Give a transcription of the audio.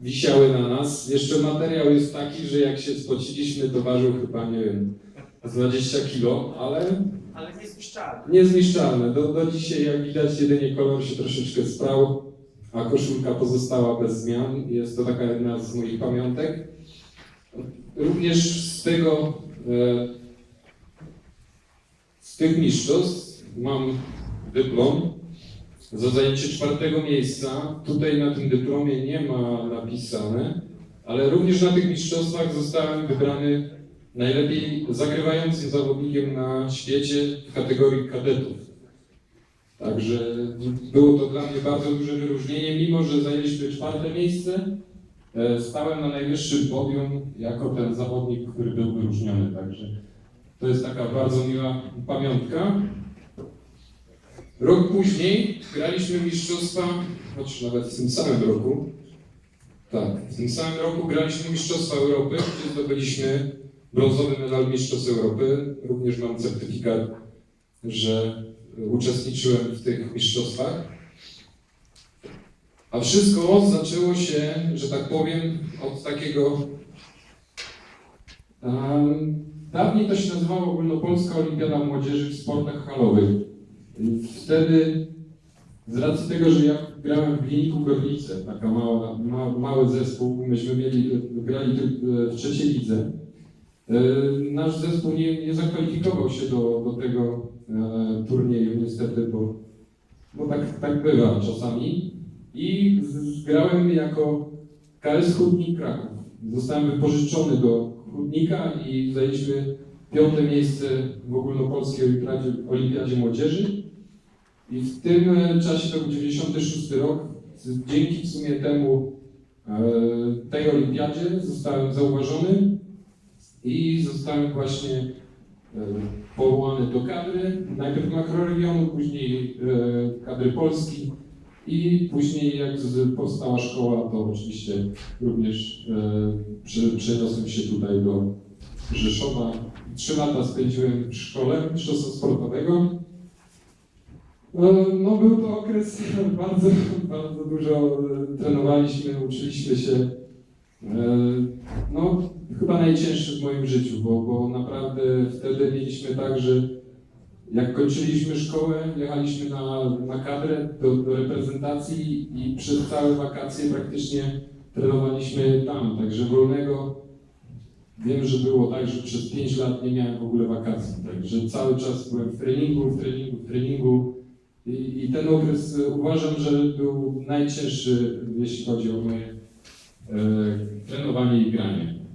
wisiały na nas. Jeszcze materiał jest taki, że jak się spociliśmy, to ważył chyba, nie wiem, z 20 kilo, ale Ale niezniszczalny. niezniszczalne. Do, do dzisiaj, jak widać, jedynie kolor się troszeczkę sprał, a koszulka pozostała bez zmian. Jest to taka jedna z moich pamiątek. Również z tego, e, z tych mistrzostw mam dyplom za zajęcie czwartego miejsca. Tutaj na tym dyplomie nie ma napisane, ale również na tych mistrzostwach zostałem wybrany najlepiej zagrywającym zawodnikiem na świecie w kategorii kadetów. Także było to dla mnie bardzo duże wyróżnienie, mimo że zajęliśmy czwarte miejsce, e, stałem na najwyższym podium jako ten zawodnik, który był wyróżniony. Także to jest taka bardzo miła pamiątka. Rok później graliśmy mistrzostwa, choć nawet w tym samym roku, tak, w tym samym roku graliśmy Mistrzostwa Europy, gdzie zdobyliśmy brązowy medal Mistrzostw Europy. Również mam certyfikat, że uczestniczyłem w tych mistrzostwach. A wszystko zaczęło się, że tak powiem, od takiego. em, dawniej to się nazywało Ogólnopolska Olimpiada Młodzieży w sportach halowych. Wtedy, z racji tego, że ja grałem w Gliniku Gorlice, taka mała, ma, mały zespół, myśmy mieli, grali tylko w trzeciej lidze. E, Nasz zespół nie, nie zakwalifikował się do, do tego e, turnieju niestety, bo, bo tak, tak bywa czasami. I grałem jako KS Hutnik Kraków. Zostałem wypożyczony do Hutnika i zajęliśmy piąte miejsce w ogólnopolskiej olimpiadzie, olimpiadzie młodzieży. I w tym e, czasie, to był 96 rok, dzięki w sumie temu e, tej olimpiadzie zostałem zauważony i zostałem właśnie e, powołany do kadry, najpierw makroregionu, później kadry Polski i później jak powstała szkoła, to oczywiście również prze- przeniosłem się tutaj do Rzeszowa. Trzy lata spędziłem w szkole mistrzostwa sportowego. E, No był to okres bardzo, bardzo dużo e, trenowaliśmy, uczyliśmy się. E, No, chyba najcięższy w moim życiu, bo, bo naprawdę wtedy mieliśmy tak, że jak kończyliśmy szkołę, jechaliśmy na, na kadrę do, do reprezentacji i przez całe wakacje praktycznie trenowaliśmy tam. Także wolnego wiem, że było tak, że przez 5 lat nie miałem w ogóle wakacji. Także cały czas byłem w treningu, w treningu, w treningu. I, I ten okres uważam, że był najcięższy, jeśli chodzi o moje e, trenowanie i granie.